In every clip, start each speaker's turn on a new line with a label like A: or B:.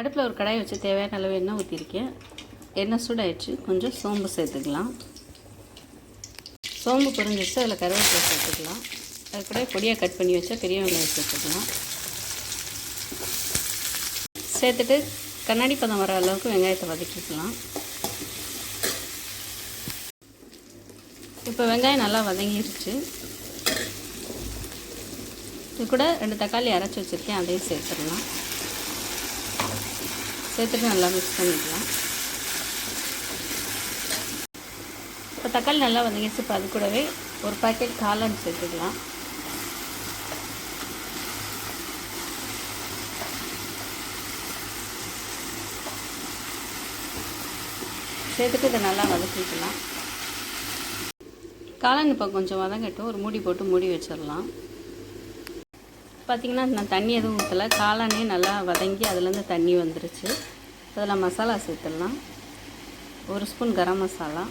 A: அடுப்பில் ஒரு கடாய் வச்சு தேவையான அளவு எண்ணெய் ஊற்றிருக்கேன். எண்ணெய் சூடாயிடுச்சு. கொஞ்சம் சோம்பு சேர்த்துக்கலாம். சோம்பு பொரிஞ்சிச்சு அதில் கருவேப்பிலை சேர்த்துக்கலாம். அது கூட பொடியாக கட் பண்ணி வச்சா பெரிய வெங்காயம் சேர்த்துக்கலாம். சேர்த்துட்டு கண்ணாடி பதம் வர அளவுக்கு வெங்காயத்தை வதக்கிக்கலாம். இப்போ வெங்காயம் நல்லா வதங்கிருச்சு. இது கூட ரெண்டு தக்காளி அரைச்சி வச்சுருக்கேன். அதையும் சேர்த்துடலாம். சேர்த்துட்டு நல்லா மிக்ஸ் பண்ணிக்கலாம். இப்போ தக்காளி நல்லா வதங்கிடுச்சு. இப்போ அது கூடவே ஒரு பாக்கெட் காளான் சேர்த்துக்கலாம். சேர்த்துட்டு இதை நல்லா வதக்கிக்கலாம். காளான் இப்போ கொஞ்சம் வதங்கட்டும். ஒரு மூடி போட்டு மூடி வச்சிடலாம். பார்த்திங்கன்னா நான் தண்ணி எதுவும் ஊற்றலை காளானே நல்லா வதங்கி அதுலேருந்து தண்ணி வந்துருச்சு. அதில் மசாலா சேர்த்துடலாம். ஒரு ஸ்பூன் கரம் மசாலா.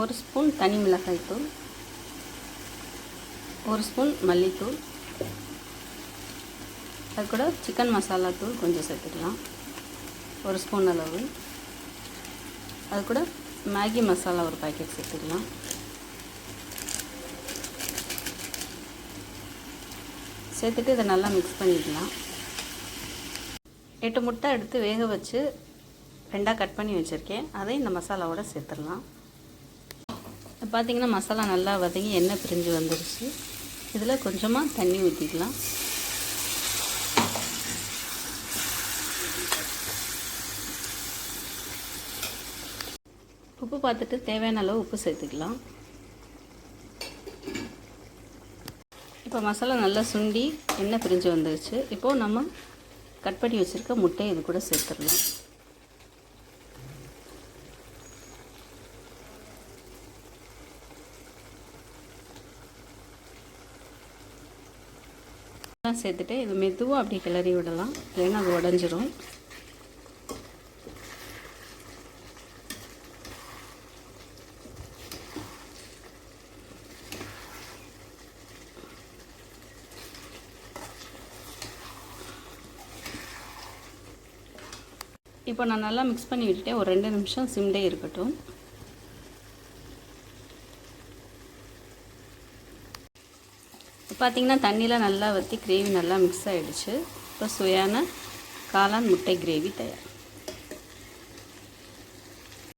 A: ஒரு ஸ்பூன் தனி மிளகாய் தூள். ஒரு ஸ்பூன் மல்லித்தூள். அது கூட சிக்கன் மசாலா தூள் கொஞ்சம் சேர்த்துக்கலாம். ஒரு ஸ்பூன் அளவு. அது கூட மேகி மசாலா ஒரு பாக்கெட் சேர்த்துக்கலாம். சேர்த்துட்டு இதை நல்லா மிக்ஸ் பண்ணிக்கலாம். எட்டு முட்டை எடுத்து வேக வச்சு ரெண்டாக கட் பண்ணி வச்சுருக்கேன். அதை இந்த மசாலாவோட சேர்த்துடலாம். பார்த்திங்கன்னா மசாலா நல்லா வதங்கி எண்ணெய் பிரிஞ்சு வந்துருச்சு. இதில் கொஞ்சமாக தண்ணி ஊற்றிக்கலாம் உப்பு பார்த்துட்டு தேவையான அளவு உப்பு சேர்த்துக்கலாம். இப்போ மசாலா நல்லா சுண்டி எண்ணெய் பிரிஞ்சு வந்துருச்சு. இப்போது நம்ம கட் பண்ணி வச்சுருக்க முட்டையை இது கூட சேர்த்துடலாம். சேர்த்துட்டு இது மெதுவாக அப்படி கிளறி விடலாம். இல்லைன்னா அது உடஞ்சிரும். இப்போ நான் நல்லா மிக்ஸ் பண்ணி விட்டுட்டேன். ஒரு ரெண்டு நிமிஷம் சிம்லே இருக்கட்டும். பார்த்திங்கன்னா தண்ணியில் நல்லா வற்றி கிரேவி நல்லா மிக்ஸ் ஆகிடுச்சு இப்போ சுவையான காளான் முட்டை கிரேவி தயார்.